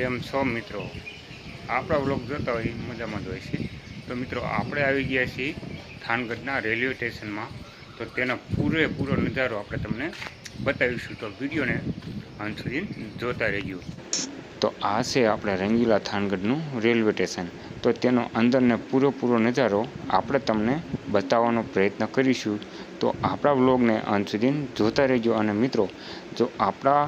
કેમ છો મિત્રો. આપણા વ્લોગ જોતા હોય મજામાં જ હોય છે. તો મિત્રો, આપણે આવી ગયા છીએ થાનગઢના રેલવે સ્ટેશનમાં. તો તેનો પૂરેપૂરો નજારો આપણે તમને બતાવીશું. તો વિડીયોને અંત સુધી જોતા રહેજો. તો આ છે આપણે રંગીલા થાનગઢનું રેલવે સ્ટેશન. તો તેનો અંદરને પૂરેપૂરો નજારો આપણે તમને બતાવવાનો પ્રયત્ન કરીશું. તો આપણા વ્લોગને અંત સુધી જોતા રહેજો. અને મિત્રો, જો આપણા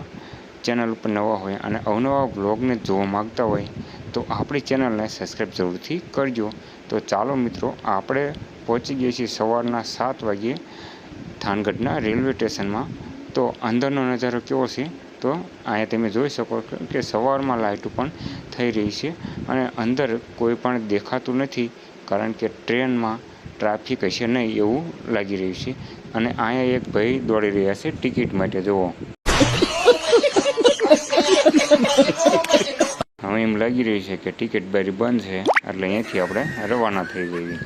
ચેનલ ઉપર નવા હોય અને અવનવા વ્લોગને જોવા માગતા હોય, તો આપણી ચેનલને સબસ્ક્રાઈબ જરૂરથી કરજો. તો ચાલો મિત્રો, આપણે પહોંચી ગયા છીએ સવારના સાત વાગ્યે થાનગઢના રેલવે સ્ટેશનમાં. તો અંદરનો નજારો કેવો છે? તો અહીંયા તમે જોઈ શકો કે સવારમાં લાઇટો પણ થઈ રહી છે અને અંદર કોઈ પણ દેખાતું નથી, કારણ કે ટ્રેનમાં ટ્રાફિક હશે નહીં એવું લાગી રહ્યું છે. અને અહીંયા એક ભાઈ દોડી રહ્યા છે ટિકિટ માટે, જુઓ. લાગી રહી છે કે ટિકિટ બારી બંધ છે, એટલે અહીંયાથી આપણે રવાના થઈ જઈએ.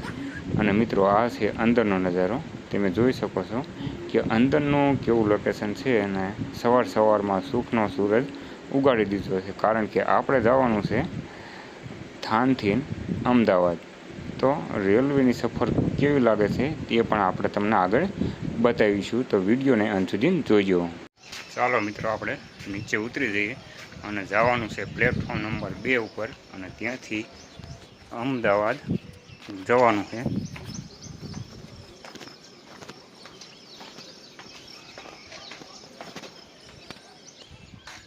અને મિત્રો, આ છે અંદરનો નજારો. તમે જોઈ શકો છો કે અંદરનું કેવું લોકેશન છે અને સવાર સવારમાં સુખનો સૂરજ ઉગાડી દીધો છે. કારણ કે આપણે જવાનું છે થાનથી અમદાવાદ. તો રેલવેની સફર કેવી લાગે છે તે પણ આપણે તમને આગળ બતાવીશું. તો વિડીયોને અંત સુધી જોઈજો ચાલો મિત્રો આપણે નીચે ઉતરી જઈએ અને જવાનું છે પ્લેટફોર્મ નંબર બે ઉપર અને ત્યાંથી અમદાવાદ જવાનું છે.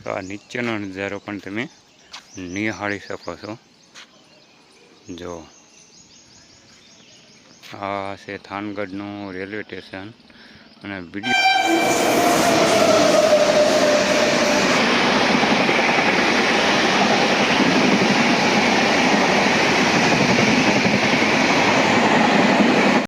તો આ નીચેનો નજારો પણ તમે નિહાળી શકો છો. જો. આ છે થાનગઢનું રેલવે સ્ટેશન અને વીડિયો